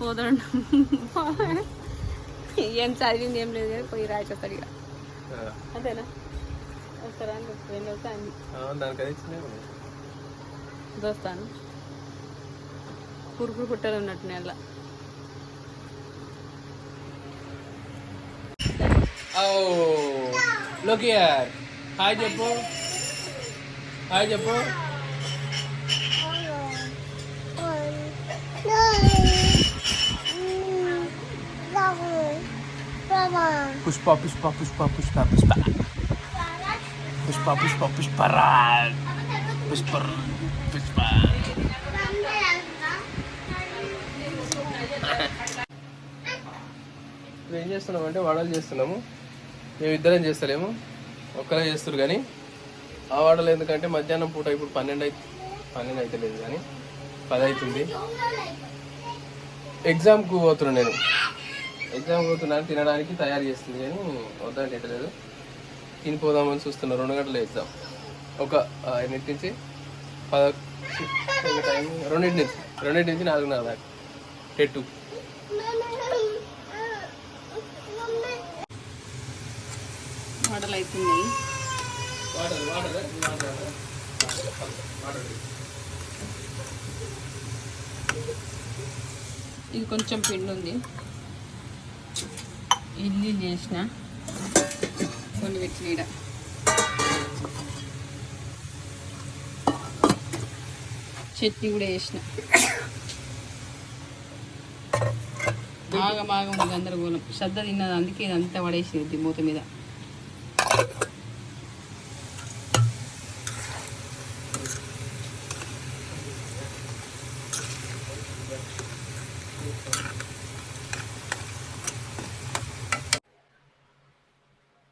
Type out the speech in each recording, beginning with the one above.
పోదరం ఏం చదివింది ఏం లేదు కానీ పోయి రాయచేస్తాడు ఇక అంతేనా దోస్తాను కురుకురు పుట్టలు ఉన్నట్టు నెల లుక్ హియర్ హాయ్ చెప్పు హాయ్ చెప్పు పుష్ప పుష్ప పుష్ప పుష్ప పుష్ప పుష్ప పుష్ప పుష్పరాజ్ పుష్ప పుష్ప ఇప్పుడు ఏం చేస్తున్నాం అంటే వడలు చేస్తున్నాము మేము ఇద్దరం చేస్తలేము ఒక్కరే చేస్తారు కానీ ఆ వడలు ఎందుకంటే మధ్యాహ్నం పూట ఇప్పుడు పన్నెండు అయితే పన్నెండు అయితే లేదు కానీ పది అవుతుంది ఎగ్జామ్కు పోతున్నాను నేను ఎగ్జామ్ పోతున్నాను తినడానికి తయారు చేస్తుంది కానీ వద్దంటే ఎట్టలేదు తినిపోదామని చూస్తున్నా రెండు గంటల ఎగ్జామ్. ఒక ఎన్నింటి నుంచి పద టైం రెండింటి నుంచి రెండింటి నుంచి నాలుగున్నర దాకా. టెట్టు. వడలు అవుతున్నాయి వాటర్ వాటర్ వాటర్. ఇది కొంచెం పిండి ఉంది ఇడ్లీ చేసిన. కొన్ని పెట్టిన ఈడ. చట్నీ కూడా వేసిన ఆగం ఆగం ఉంది గందరగోళం. శ్రద్ధ తిన్నది అందుకే ఇదంతా పడేసింది మూత మీద.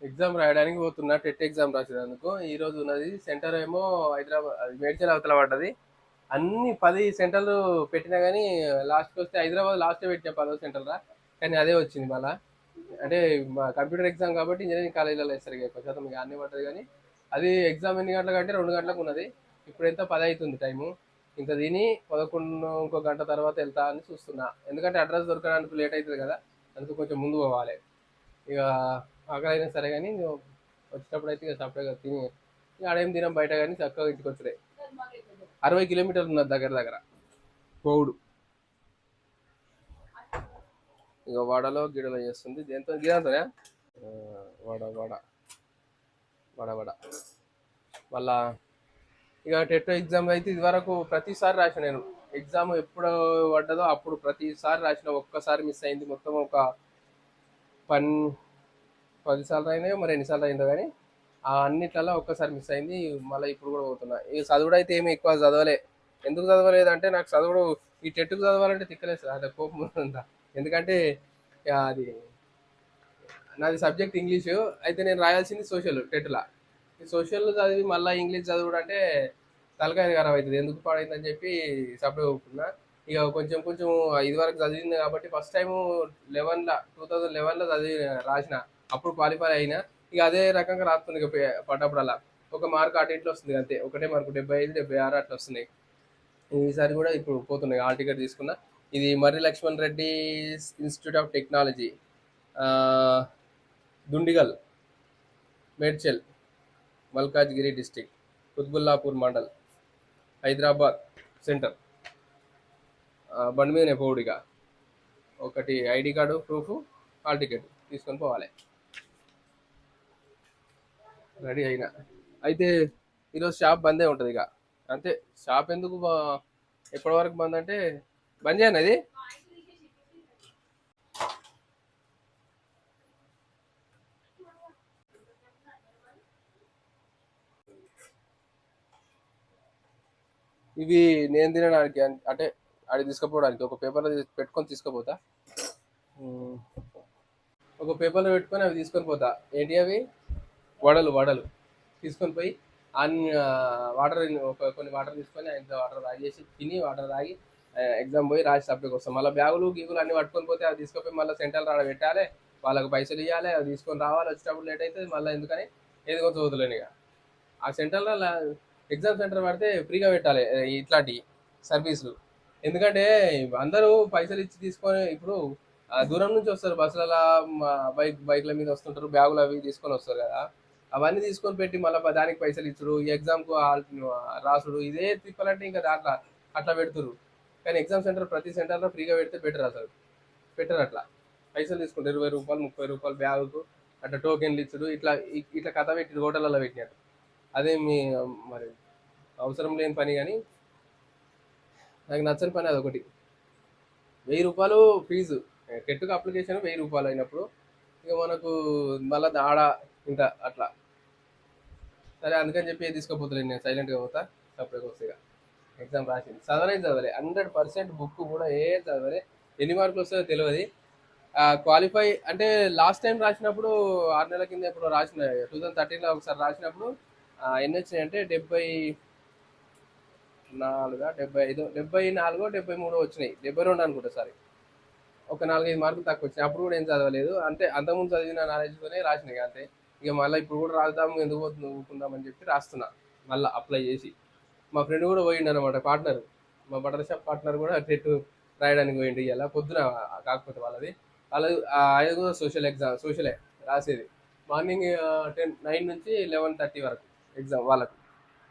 ఎగ్జామ్ రాయడానికి పోతున్నా టెట్ ఎగ్జామ్ రాసేందుకు ఈ రోజు ఉన్నది సెంటర్ ఏమో హైదరాబాద్ అది మేడ్చల్ అవతల పడ్డది. అన్ని పది సెంటర్లు పెట్టినా కానీ లాస్ట్కి వస్తే హైదరాబాద్ లాస్ట్ పెట్టిన పదో సెంటర్ రా. కానీ అదే వచ్చింది మళ్ళా. అంటే మా కంప్యూటర్ ఎగ్జామ్ కాబట్టి ఇంజనీరింగ్ కాలేజీలో వేస్తారు ఎక్కువ శాతం మీకు అన్ని పడ్డది కానీ అది ఎగ్జామ్ ఎన్ని గంటలకు అంటే రెండు గంటలకు ఉన్నది. ఇప్పుడు ఎంత? పది అవుతుంది టైము. ఇంత తిని పదకొండు ఇంకో గంట తర్వాత వెళ్తా అని చూస్తున్నా. ఎందుకంటే అడ్రస్ దొరకడానికి లేట్ అవుతుంది కదా అందుకు కొంచెం ముందు పోవాలి. ఇక ఆకలి అయినా సరే కానీ వచ్చేటప్పుడు అయితే ఇక సపరేట్గా తిని ఇక ఆడేం తినం బయట కానీ చక్కగా ఇంటికి వచ్చాయి అరవై కిలోమీటర్లు ఉన్నది దగ్గర దగ్గర పోవుడు ఇక వడలో గిడలో చేస్తుంది దేంతో గిడంతోనే వడ వడ. వడ వడ. మళ్ళా ఇక టెట్ ఎగ్జామ్ అయితే ఇదివరకు ప్రతిసారి రాసిన నేను. ఎగ్జామ్ ఎప్పుడు పడ్డదో అప్పుడు ప్రతిసారి రాసిన ఒక్కసారి మిస్ అయింది. మొత్తం ఒక పన్ పదిసార్లు అయినాయో మరి ఎన్నిసార్లు అయిందో కానీ ఆ అన్నిట్లలో ఒక్కసారి మిస్ అయింది. మళ్ళీ ఇప్పుడు కూడా పోతున్నా. ఈ చదువుడు అయితే ఏమి ఎక్కువ చదవలే. ఎందుకు చదవలేదు అంటే నాకు చదువుడు ఈ టెట్కు చదవాలంటే తిక్కలేదు సార్. అదే కోపం ఉందా ఎందుకంటే ఇక అది నాది సబ్జెక్ట్ ఇంగ్లీషు. అయితే నేను రాయాల్సింది సోషల్ టెట్లా ఈ సోషల్ చదివి మళ్ళీ ఇంగ్లీష్ చదువుడు అంటే తలకాయ ఖరాబ్ అవుతుంది. ఎందుకు పాడైందని చెప్పి సపరేట్ ఒప్పుకున్నా ఇక కొంచెం కొంచెం ఇది వరకు చదివింది కాబట్టి ఫస్ట్ టైము లెవెన్లో టూ థౌజండ్ లెవెన్లో చదివి రాసిన. అప్పుడు క్వాలిఫై అయినా ఇక అదే రకంగా రాస్తుంది ఇక పే- ఒక మార్క్ అటు ఇట్లా వస్తుంది అంతే. ఒకటే మార్కు డెబ్బై ఐదు డెబ్బై ఆరు అట్లా వస్తున్నాయి. ఈసారి కూడా ఇప్పుడు పోతున్నాయి. హాల్ టికెట్ తీసుకున్న. ఇది Marri Laxman Reddy institute of technology Dundigal Medchal Malkajgiri district Quthbullapur mandal Hyderabad centre బండి మీదనే పోవుడిగా ఒకటి ID card proof hall ticket తీసుకొని పోవాలి. రెడీ అయినా. అయితే ఈరోజు షాప్ బందే ఉంటుంది ఇక. అంతే షాప్ ఎందుకు ఎప్పటి వరకు బంద్ అంటే బంద్ చేయను అది. ఇవి నేను తినడానికి అంటే అది తీసుకుపోవడానికి ఒక పేపర్లో పెట్టుకొని తీసుకుపోతా. ఒక పేపర్లో పెట్టుకొని అవి తీసుకొని పోతా. ఏంటి అవి? వడలు వడలు. తీసుకొని పోయి అన్ని వాటర్ ఒక కొన్ని వాటర్ తీసుకొని ఆయన వాటర్ తాగేసి తిని వాటర్ తాగి ఎగ్జామ్ పోయి రాసి సబ్జెక్ట్ వస్తాం. మళ్ళీ బ్యాగులు గీగులు అన్ని పట్టుకొని పోతే అది తీసుకొని మళ్ళీ సెంటర్ రాడ పెట్టాలి. వాళ్ళకి పైసలు ఇవ్వాలి అది తీసుకొని రావాలి. వచ్చేటప్పుడు లేట్ అవుతుంది మళ్ళీ ఎందుకని? ఏది కొంచెం వదిలేను ఇక. ఆ సెంటర్లో ఎగ్జామ్ సెంటర్ పడితే ఫ్రీగా పెట్టాలి ఇట్లాంటి సర్వీసులు. ఎందుకంటే అందరూ పైసలు ఇచ్చి తీసుకొని ఇప్పుడు దూరం నుంచి వస్తారు. బస్సులలో బైక్ బైక్ల మీద వస్తుంటారు బ్యాగులు అవి తీసుకొని వస్తారు కదా. అవన్నీ తీసుకొని పెట్టి మళ్ళీ దానికి పైసలు ఇచ్చుడు ఈ ఎగ్జామ్కు రాసుడు ఇదే తిప్పాలంటే ఇంకా దాంట్లో అట్లా పెడుతురు కానీ ఎగ్జామ్ సెంటర్ ప్రతి సెంటర్లో ఫ్రీగా పెడితే బెటర్ అసలు. బెటర్ అట్లా. పైసలు తీసుకుంటారు ఇరవై రూపాయలు ముప్పై రూపాయలు బ్యాగుకు అట్లా టోకెన్లు ఇచ్చుడు ఇట్లా ఇట్లా కథ పెట్టి హోటళ్ళలో పెట్టినట్టు. అదే మీ మరి అవసరం లేని పని కానీ నాకు నచ్చని పని అదొకటి వెయ్యి రూపాయలు ఫీజు కెట్టుకు అప్లికేషన్ వెయ్యి రూపాయలు అయినప్పుడు ఇక మనకు మళ్ళీ ఆడ ఇంత అట్లా. సరే అందుకని చెప్పి ఏది నేను సైలెంట్గా పోతా అప్పుడే వస్తే ఎగ్జామ్ రాసింది. చదవలే చదవలే. హండ్రెడ్ పర్సెంట్ బుక్ కూడా ఏ చదవలే. ఎన్ని మార్కులు వస్తాయో తెలియదు క్వాలిఫై అంటే లాస్ట్ టైం రాసినప్పుడు ఆరు నెలల కింద ఎప్పుడు రాసిన టూ థౌసండ్ థర్టీన్లో ఒకసారి రాసినప్పుడు ఎన్ని వచ్చినాయి అంటే డెబ్బై నాలుగా డెబ్బై ఐదు డెబ్బై నాలుగో డెబ్బై మూడో వచ్చినాయి. డెబ్బై రెండు అనుకుంటా సారీ ఒక నాలుగైదు మార్కులు తక్కువ వచ్చినాయి. అప్పుడు కూడా ఏం చదవలేదు. అంటే అంతకుముందు చదివిన నాలెడ్జ్తోనే రాసినాయి అంతే. ఇక మళ్ళీ ఇప్పుడు కూడా రాద్దాము ఎందుకు పోతుంది ఊరుకుందాం అని చెప్పి రాస్తున్నా. మళ్ళీ అప్లై చేసి. మా ఫ్రెండ్ కూడా పోయిండు అనమాట పార్ట్నర్ మా బటర్ షాప్ పార్ట్నర్ కూడా టెట్ రాయడానికి పోయిండు ఇలా పొద్దున కాకపోతే వాళ్ళది. వాళ్ళది ఆ అది కూడా సోషల్ ఎగ్జామ్ సోషలే రాసేది. మార్నింగ్ టెన్ నైన్ నుంచి లెవెన్ థర్టీ వరకు ఎగ్జామ్ వాళ్ళకు.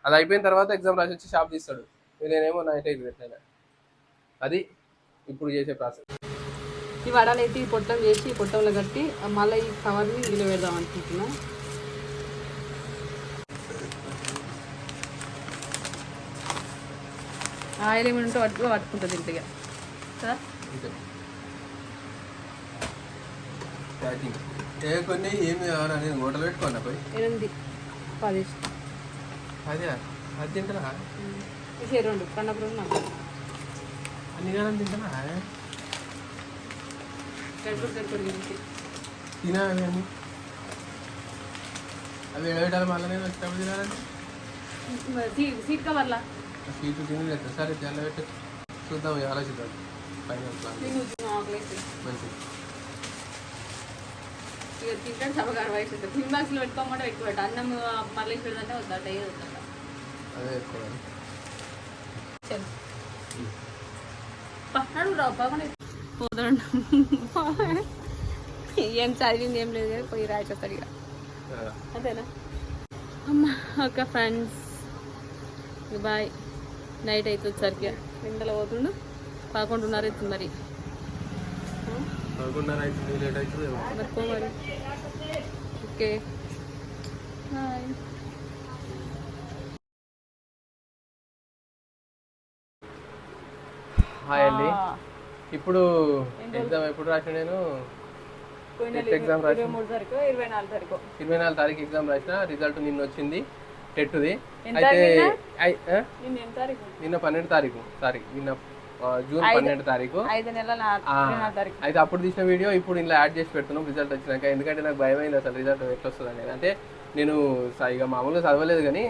అది అయిపోయిన తర్వాత ఎగ్జామ్ రాసి వచ్చి షాప్ తీస్తాడు. నేనేమో నైట్ అయితే అది ఇప్పుడు చేసే ప్రాసెస్ ఈ వడలు అయితే ఈ పొట్టం చేసి ఈ పొట్టంలో కట్టి మళ్ళీ ఈ కవర్ని ఇందులో పెడదాం అనుకుంటున్నా. ఆయిల్ ఏమి ఉంటే పట్టుకో పట్టుకుంటుంది ఇంటిగా కదా? ఏ కొన్ని ఏమి కావాలి నేను హోటల్ పెట్టుకోండి పోయి. ఎనిమిది పది. అదే అది తింటారా రెండు నాకు అన్ని కాలం తింటారా తినా అవి అన్ని? అవి ఏడాలి మళ్ళీ నేను వచ్చినప్పుడు తినాలంటే? సీట్ కవర్లా? స్వీట్ తినలేదు సరే తెల్ల పెట్టి. చూద్దాం ఆలోచిద్దాం. ఫైనల్ ప్లాన్ మంచిది. తింటాడు సభగారు వయసు టిఫిన్ బాక్స్లో పెట్టుకోమంటే పెట్టుకోబట్ట అన్నం మళ్ళీ పెడదంటే వద్దా అయ్యే వద్దా అదే ఎక్కువ. చల్. పోతాడు ఏం చదివింది ఏం లేదు కానీ పోయి రాసేస్తాడు ఇక. అంతేనా? అమ్మా ఓకే ఫ్రెండ్స్. బాయ్. నైట్ అయితే వచ్చరికి ఎండలో పోతుండు. పదకొండున్నర అవుతుంది మరి. మరి ఓకే. బాయ్. హాయ్ అండి. ఇప్పుడు ఎగ్జామ్ ఎప్పుడు రాసిన నేను? టెట్ ఎగ్జామ్ రాసిన. ఇరవై నాలుగు తారీఖు. ఇరవై నాలుగు తారీఖు ఎగ్జామ్ రాసిన రిజల్ట్ నిన్న వచ్చింది టెట్ది. అయితే నిన్న? పన్నెండు తారీఖు సారీ నిన్న జూన్ పన్నెండు తారీఖు. అయితే అప్పుడు తీసిన వీడియో ఇప్పుడు ఇలా యాడ్ చేసి పెడుతున్నాం రిజల్ట్ వచ్చినాక. ఎందుకంటే నాకు భయం అయింది అసలు రిజల్ట్ ఎట్లా వస్తుంది అనేది. అంటే నేను ఇక మామూలుగా చదవలేదు కానీ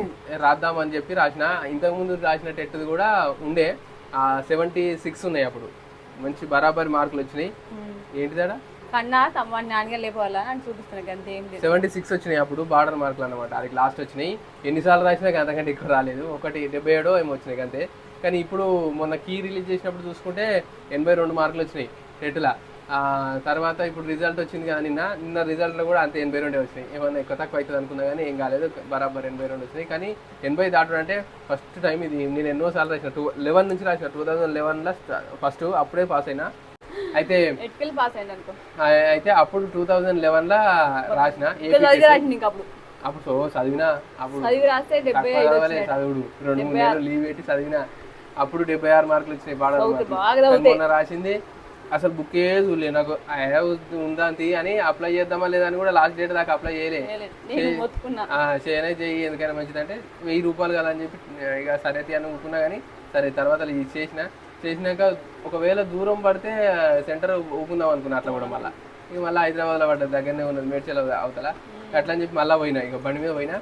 రాద్దామని చెప్పి రాసిన. ఇంతకుముందు రాసిన టెట్ది కూడా ఉండే. సెవెంటీ సిక్స్ ఉన్నాయి అప్పుడు. మంచి బరాబరి మార్కులు వచ్చినాయి. ఏంటిదాడా కన్నా తమ్ముడిని నాన్నగా లేపోవాలా అని చూపిస్తున్నాను అంతే ఏం లేదు. సెవెంటీ సిక్స్ వచ్చినాయి అప్పుడు బార్డర్ మార్కులు అనమాట అది లాస్ట్ వచ్చినాయి. ఎన్నిసార్లు రాసినా కానీ అంతకంటే ఎక్కువ రాలేదు. ఒకటి డెబ్బై ఏడో ఏమో వచ్చినాయి అంతే కానీ ఇప్పుడు మొన్న కీ రిలీజ్ చేసినప్పుడు చూసుకుంటే ఎనభై రెండు మార్కులు వచ్చినాయి టెట్లా. తర్వాత ఇప్పుడు రిజల్ట్ వచ్చింది కదా నిన్న. నిన్న రిజల్ట్లో కూడా అంతే ఎనభై రెండే వచ్చినాయి. ఏమన్నా ఎక్కువ తక్కువ అవుతుంది అనుకున్నా కానీ ఏం కాలేదు. బరాబర్ ఎనభై రెండు వచ్చినాయి. కానీ ఎనభై దాటడం అంటే ఫస్ట్ టైం ఇది. నేను ఎన్నో సార్లు రాసిన టూ లెవెన్ నుంచి రాసిన టూ థౌజండ్ లెవెన్లో ఫస్ట్ అప్పుడే పాస్ అయినా. అయితే అయితే అప్పుడు టూ థౌజండ్ లెవెన్లో రాసిన అప్పుడు? సో చదివినా అప్పుడు చదువుడు. రెండు మూడు నెలలు లీవ్ పెట్టి చదివినా. అప్పుడు డెబ్బై ఆరు మార్కులు వచ్చినాయి. బాగా రాసింది అసలు బుక్ చూడలే నాకు ఉందా అని అప్లై చేద్దామా లేదా అని కూడా లాస్ట్ డేట్ దాకా అప్లై చేయలే. చేయనే చెయ్యి. ఎందుకైనా మంచిదంటే వెయ్యి రూపాయలు కదా అని చెప్పి ఇక సరే అని ఊరుకున్నా కానీ సరే తర్వాత ఇది చేసిన చేసినాక ఒకవేళ దూరం పడితే సెంటర్ ఊపుకుందాం అనుకున్నా అట్లా కూడా మళ్ళీ ఇక మళ్ళీ హైదరాబాద్లో పడ్డది దగ్గరనే ఉన్నది మేడ్చల్ అవతల. అట్లా అని చెప్పి మళ్ళీ పోయినా. ఇక బండి మీద పోయినా.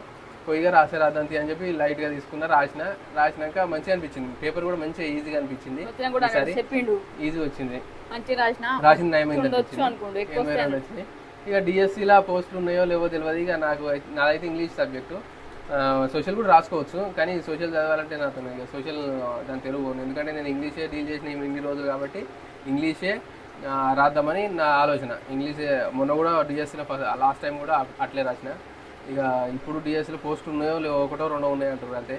పోయిగా రాసే రాదంతి అని చెప్పి లైట్గా తీసుకున్నా రాసిన రాసినాక మంచిగా అనిపించింది. పేపర్ కూడా మంచిగా ఈజీగా అనిపించింది. చెప్పిండు. ఈజీ వచ్చింది. రాసిన రెండు వచ్చినాయి ఇక డిఎస్సిలో పోస్టులు ఉన్నాయో లేవో తెలియదు ఇక నాకు నాదైతే ఇంగ్లీష్ సబ్జెక్టు సోషల్ కూడా రాసుకోవచ్చు. కానీ సోషల్ చదవాలంటే నాకు ఇక సోషల్ దాని తెలుగు. ఎందుకంటే నేను ఇంగ్లీషే డీల్ చేసిన ఇన్ని రోజులు కాబట్టి ఇంగ్లీషే రాద్దామని నా ఆలోచన. ఇంగ్లీషే మొన్న కూడా డిఎస్సీలో లాస్ట్ టైం కూడా అట్- అట్లే రాసిన. ఇక ఇప్పుడు డిఎస్సీలో పోస్ట్ ఉన్నాయో లేవో ఒకటో రెండో ఉన్నాయో అంటారు అంతే.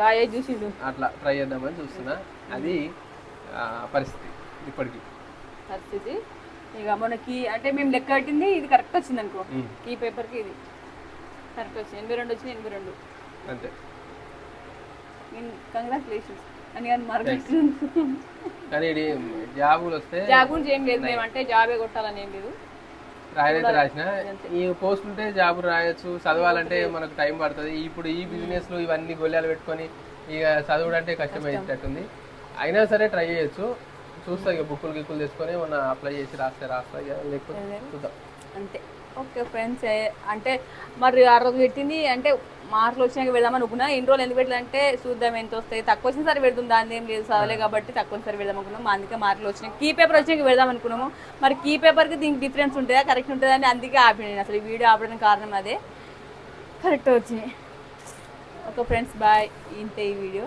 రాయే చూసిండు. అట్లా ట్రై చేద్దామని చూస్తున్నా. అది పరిస్థితి ఇప్పటికి. పరిస్థితి. ఇక మనకి అంటే మేము లెక్క కట్టింది ఇది కరెక్ట్ వచ్చింది అనుకో. ఈ పేపర్కి ఇది. కరెక్ట్ వచ్చింది. ఎనభై రెండు వచ్చింది ఎనభై రెండు. అంతే. కంగ్రాచులేషన్స్ అని కానీ మార్కెట్ కానీ జాబులు వస్తే జాబ్ గురించి ఏం లేదు. మేము అంటే జాబే కొట్టాలని ఏం లేదు. రాయనైతే రాసిన ఈ పోస్ట్ ఉంటే జాబ్ రాయొచ్చు చదవాలంటే మనకు టైం పడుతుంది. ఇప్పుడు ఈ బిజినెస్లో ఇవన్నీ గొల్లాలు పెట్టుకొని ఇక చదవడం అంటే కష్టమయ్యేటట్టుంది. అయినా సరే ట్రై చేయొచ్చు. చూస్తా ఇక బుక్కులు గిక్కులు తెచ్చుకొని మన అప్లై చేసి రాస్తే రాస్తా ఇక లేకపోతే చూద్దాం. అంతే. Okay friends. అంటే మరి ఆ రోజు పెట్టింది అంటే మార్కులు వచ్చినాక వెళ్దామని అనుకున్నా. ఇన్ని రోజులు ఎందుకు పెట్టాలంటే చూద్దాం ఎంత వస్తాయి. తక్కువ వచ్చిన సరే పెడుతుంది దాని ఏం లేదు చదవలే కాబట్టి తక్కువ సరే వెళ్దాం అనుకున్నాం. అందుకే మార్కులు వచ్చినాయి. కీ పేపర్ వచ్చినాక వెళ్దాం అనుకున్నాము. మరి కీ పేపర్కి దీనికి డిఫరెన్స్ ఉంటుందా? కరెక్ట్ ఉంటుందా? అని అందుకే ఆపిన నేను అసలు ఈ వీడియో ఆపడానికి కారణం అదే. కరెక్ట్ వచ్చినాయి. Okay friends. బాయ్. ఇంతే ఈ వీడియో.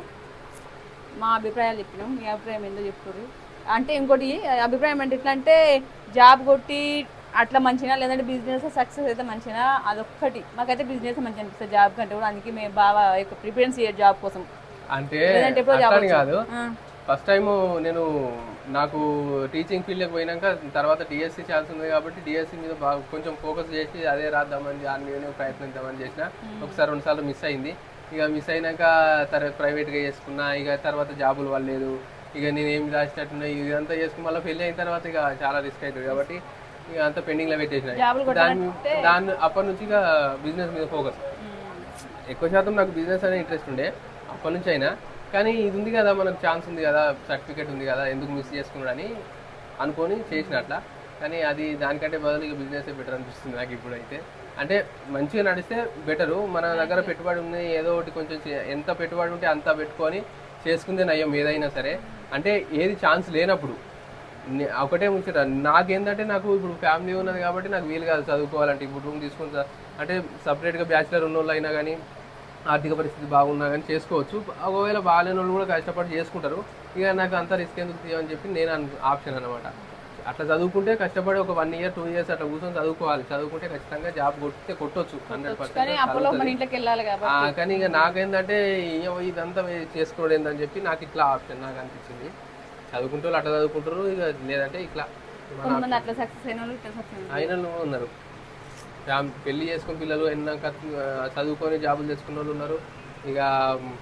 మా అభిప్రాయాలు చెప్పినాం. మీ అభిప్రాయం ఏందో చెప్తారు. అంటే ఇంకోటి అభిప్రాయం అంటే ఎట్లా అంటే జాబ్ కొట్టి అట్లా మంచిగా లేదంటే బిజినెస్ సక్సెస్ అయితే మంచిగా అదొక్కటి. మాకైతే బిజినెస్ మంచిగా అనిపిస్తుంది జాబ్ కంటే కూడా. అందుకే మేము బాగా ప్రిఫరెన్స్ ఇయ్యే జాబ్ కోసం. అంటే కాదు. ఫస్ట్ టైం నేను నాకు టీచింగ్ ఫీల్డ్కి పోయినాక తర్వాత డిఎస్సి ఛాన్స్ ఉంది కాబట్టి డిఎస్సి మీద బాగా కొంచెం ఫోకస్ చేసి అదే రాద్దామని దాని మీదనే ప్రయత్నిద్దామని చేసిన. ఒకసారి రెండు సార్లు మిస్ అయింది. ఇక మిస్ అయినాక తర్వాత ప్రైవేట్గా చేసుకున్నా. ఇక తర్వాత జాబులు వాళ్ళలేదు ఇక నేను ఏం రాసినట్టున్నా ఇదంతా చేసుకుని మళ్ళీ పెళ్ళి అయిన తర్వాత ఇక చాలా రిస్క్ అవుతుంది కాబట్టి ఇక అంతా పెండింగ్లో పెట్టేసిన జాబులు దాని దాన్ని అప్పటి నుంచి ఇక బిజినెస్ మీద ఫోకస్. ఎక్కువ శాతం నాకు బిజినెస్ అనే ఇంట్రెస్ట్ ఉండే అప్పటి నుంచి అయినా. కానీ ఇది ఉంది కదా మనకు ఛాన్స్ ఉంది కదా సర్టిఫికేట్ ఉంది కదా ఎందుకు మిస్ చేసుకున్నాడని అనుకొని చేసిన అట్లా. కానీ అది దానికంటే బదులు ఇక బిజినెస్ బెటర్ అనిపిస్తుంది నాకు ఇప్పుడైతే. అంటే మంచిగా నడిస్తే బెటరు. మన దగ్గర పెట్టుబడి ఉంది ఏదో ఒకటి కొంచెం ఎంత పెట్టుబడి ఉంటే అంత పెట్టుకొని చేసుకుందే నయం ఏదైనా సరే. అంటే ఏది ఛాన్స్ లేనప్పుడు. ఒకటే ముచ్చట. నాకేంటంటే నాకు ఇప్పుడు ఫ్యామిలీ ఉన్నది కాబట్టి నాకు వీలు కాదు చదువుకోవాలంటే. ఇప్పుడు రూమ్ తీసుకుని అంటే సపరేట్గా బ్యాచిలర్ ఉన్న వాళ్ళు అయినా కానీ ఆర్థిక పరిస్థితి బాగున్నా కానీ చేసుకోవచ్చు. ఒకవేళ బాగాలేని వాళ్ళు కూడా కష్టపడి చేసుకుంటారు. ఇక నాకు అంత రిస్క్ ఎందుకు తీయమని చెప్పి నేను ఆప్షన్ అనమాట అట్లా చదువుకుంటే కష్టపడి ఒక వన్ ఇయర్ టూ ఇయర్స్ అట్లా కూర్చొని చదువుకోవాలి. చదువుకుంటే ఖచ్చితంగా జాబ్ కొట్టితే కొట్టొచ్చు. హండ్రెడ్ పర్సెంట్ కానీ ఇక నాకేంటంటే ఇదంతా ఏందని చెప్పి నాకు ఇట్లా ఆప్షన్ నాకు అనిపించింది. చదువుకుంటూ వాళ్ళు అట్లా చదువుకుంటారు ఇక లేదంటే ఇట్లా. మన కొంతమంది అట్లా. సక్సెస్ అయిన వాళ్ళు ఇట్లా సక్సెస్ అయిన అయిన వాళ్ళు. ఉన్నారు. పెళ్ళి చేసుకుని పిల్లలు ఎన్నాక చదువుకొని జాబులు తెచ్చుకున్న వాళ్ళు ఉన్నారు. ఇక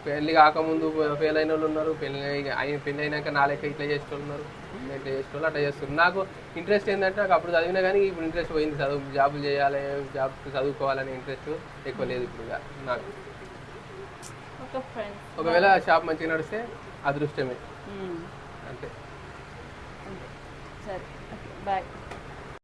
పెళ్ళి కాకముందు ఫెయిల్ అయిన వాళ్ళు ఉన్నారు. పెళ్ళి అయిన పెళ్ళి అయినాక నా లెక్క ఇట్లా చేసే వాళ్ళు ఉన్నారు. ఇట్లా చేసే వాళ్ళు అట్లా చేస్తారు నాకు ఇంట్రెస్ట్ ఏంటంటే నాకు అప్పుడు చదివినా కానీ ఇప్పుడు ఇంట్రెస్ట్ పోయింది. చదువు జాబులు చేయాలి జాబ్ చదువుకోవాలనే ఇంట్రెస్ట్ ఎక్కువ లేదు ఇప్పుడు నాకు. ఒకవేళ షాప్ మంచిగా నడిస్తే అదృష్టమే. అంతే. సరే బాయ్.